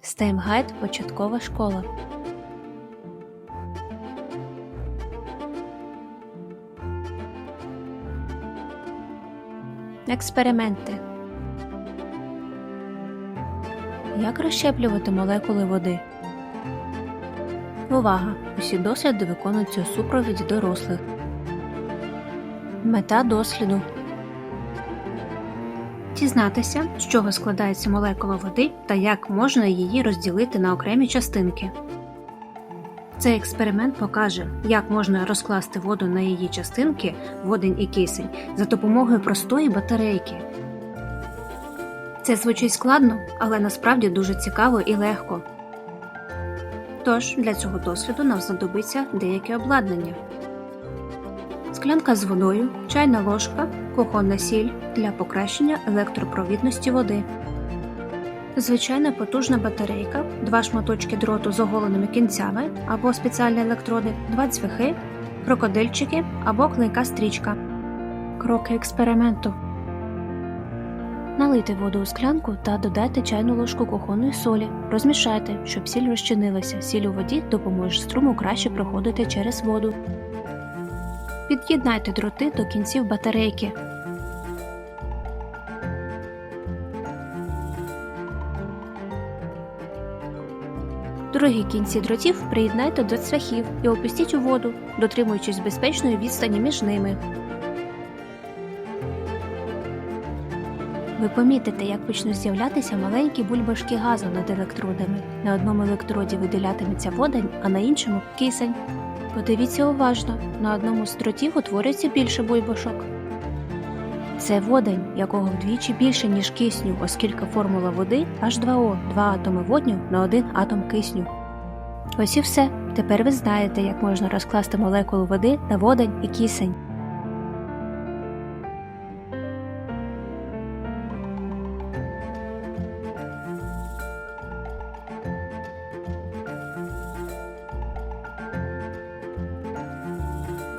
Стеймгайд початкова школа. Експерименти. Як розщеплювати молекули води? Увага! Усі досліди виконуються у супровіді дорослих. Мета досліду дізнатися, з чого складається молекула води та як можна її розділити на окремі частинки. Цей експеримент покаже, як можна розкласти воду на її частинки, водень і кисень, за допомогою простої батарейки. Це звучить складно, але насправді дуже цікаво і легко. Тож для цього досліду нам знадобиться деяке обладнання. Склянка з водою, чайна ложка, кухонна сіль для покращення електропровідності води. Звичайна потужна батарейка, два шматочки дроту з оголеними кінцями або спеціальні електроди, два цвяхи, крокодильчики або клейка стрічка. Кроки експерименту. Налийте воду у склянку та додайте чайну ложку кухонної солі. Розмішайте, щоб сіль розчинилася. Сіль у воді допоможе струму краще проходити через воду. Під'єднайте дроти до кінців батарейки. Другі кінці дротів приєднайте до цвяхів і опустіть у воду, дотримуючись безпечної відстані між ними. Ви помітите, як почнуть з'являтися маленькі бульбашки газу над електродами. На одному електроді виділятиметься водень, а на іншому кисень. Подивіться уважно, на одному з дротів утворюється більше бульбашок. Це водень, якого вдвічі більше, ніж кисню, оскільки формула води H2O – два атоми водню на один атом кисню. Ось і все. Тепер ви знаєте, як можна розкласти молекулу води на водень і кисень.